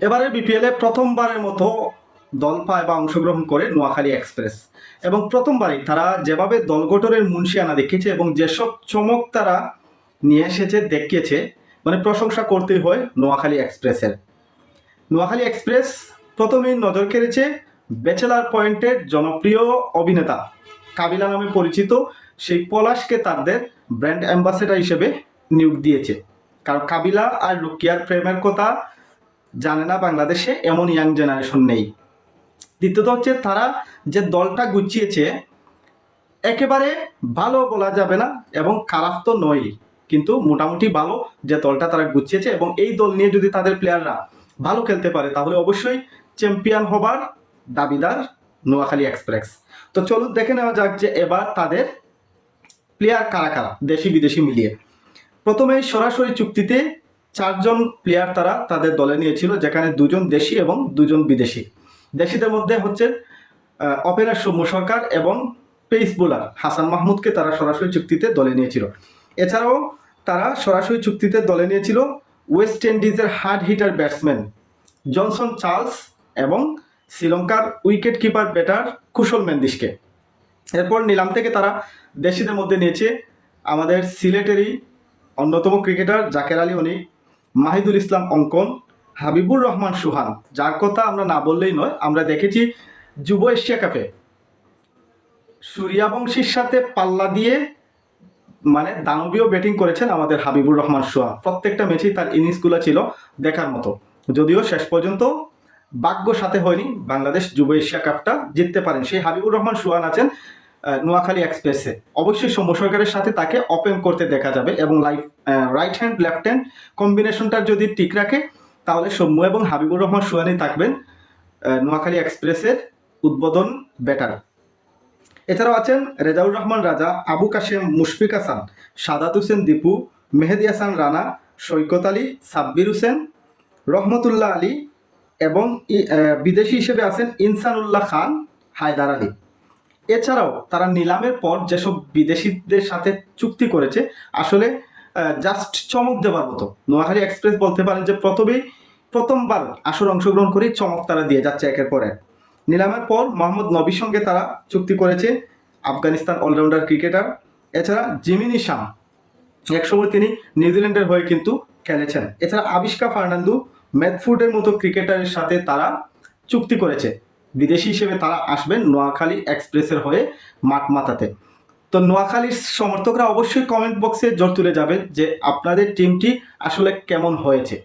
এবারে বিপিএলে প্রথমবারের মতো দল পায় বা অংশগ্রহণ করে নোয়াখালী এক্সপ্রেস এবং প্রথমবারই তারা যেভাবে দল গঠনের মুন্সিয়ানা দেখিয়েছে এবং যেসব চমক তারা নিয়ে এসেছে, দেখিয়েছে মানে প্রশংসা করতেই হয় নোয়াখালী এক্সপ্রেসের নোয়াখালী এক্সপ্রেস প্রথমেই নজর কেড়েছে ব্যাচেলার পয়েন্টের জনপ্রিয় অভিনেতা। কাবিলা নামে পরিচিত সেই পলাশকে তাদের ব্র্যান্ড অ্যাম্বাসেডার হিসেবে নিয়োগ দিয়েছে। কারণ কাবিলা আর রুকিয়ার প্রেমের কথা জানে না বাংলাদেশে এমন ইয়াং জেনারেশন নেই। দ্বিতীয়ত হচ্ছে তারা যে দলটা গুছিয়েছে, একেবারে ভালো বলা যাবে না এবং খারাপ তো নয়, কিন্তু মোটামুটি ভালো যে দলটা তারা গুছিয়েছে এবং এই দল নিয়ে যদি তাদের প্লেয়াররা ভালো খেলতে পারে, তাহলে অবশ্যই চ্যাম্পিয়ন হবার দাবিদার নোয়াখালী এক্সপ্রেস তো চলুন দেখে নেওয়া যাক যে এবার তাদের প্লেয়ার কারা কারা দেশি বিদেশি মিলিয়ে। প্রথমে সরাসরি চুক্তিতে চারজন প্লেয়ার তারা তাদের দলে নিয়েছিল, যেখানে দুজন দেশি এবং দুজন বিদেশি। দেশিদের মধ্যে হচ্ছে ওপেনার সৌম্য সরকার এবং পেস বোলার হাসান মাহমুদকে তারা সরাসরি চুক্তিতে দলে নিয়েছিল। এছাড়াও তারা সরাসরি চুক্তিতে দলে নিয়েছিল ওয়েস্ট ইন্ডিজের hard hitter batsman Johnson Charles এবং শ্রীলঙ্কার উইকেট কিপার ব্যাটার কুশল মেন্দিসকে এরপর নিলাম থেকে তারা দেশিদের মধ্যে নিয়েছে আমাদের সিলেটেরই অন্যতম ক্রিকেটার জাকের আলী। অনিক মাহিদুল ইসলাম অঙ্কন, হাবিবুর রহমান সুহান। যার কথা আমরা না বললেই নয়, আমরা দেখেছি যুব এশিয়া কাপে। সূর্যাবংশীর সাথে পাল্লা দিয়ে মানে দানবীয় ব্যাটিং করেছেন আমাদের হাবিবুর রহমান সোহা প্রত্যেকটা ম্যাচেই তার ইনিংসগুলো ছিল দেখার মতো। যদিও শেষ পর্যন্ত ভাগ্য সাথে হয়নি, বাংলাদেশ যুব এশিয়া কাপটা জিততে পারেন। সেই হাবিবুর রহমান সোহান আছেন নোয়াখালী এক্সপ্রেসে অবশ্যই সৌম্য সরকারের সাথে তাকে ওপেন করতে দেখা যাবে এবং life right hand left hand কম্বিনেশনটা যদি ঠিক রাখে, তাহলে সৌম্য এবং হাবিবুর রহমান সুয়ানি থাকবেন নোয়াখালী এক্সপ্রেসের উদ্বোধন ব্যাটার। এছাড়াও আছেন রেজাউর রহমান রাজা, আবু কাশেম, মুশফিক হাসান, সাদাত হোসেন দীপু, মেহেদি হাসান রানা, সৈকত আলী, সাব্বির হোসেন, রহমতুল্লাহ আলী এবং বিদেশি হিসেবে আছেন ইনসানুল্লাহ খান হায়দার আলী। এছাড়াও তারা নিলামের পর যেসব বিদেশিদের সাথে চুক্তি করেছে, আসলে জাস্ট চমক দেওয়ার মতো। নোয়াখালী এক্সপ্রেস বলতে পারেন যে প্রথমেই, প্রথমবার আসর অংশগ্রহণ করেই চমক তারা দিয়ে যাচ্ছে একের পর এক। নিলামের পর মোহাম্মদ নবীর সঙ্গে তারা চুক্তি করেছে আফগানিস্তান অলরাউন্ডার ক্রিকেটার এছাড়া জিমিনি শাম একসময় তিনি নিউজিল্যান্ডের হয়ে কিন্তু খেলেছেন। এছাড়া আবিষ্কা ফার্নান্দু ম্যাথফুডের মতো ক্রিকেটারের সাথে তারা চুক্তি করেছে। বিদেশি হিসেবে তারা আসবেন নোয়াখালী এক্সপ্রেসের হয়ে মাঠ মাতাতে তো নোয়াখালীর সমর্থকরা অবশ্যই কমেন্ট বক্সে জোর তুলে যাবেন যে আপনাদের টিমটি আসলে কেমন হয়েছে।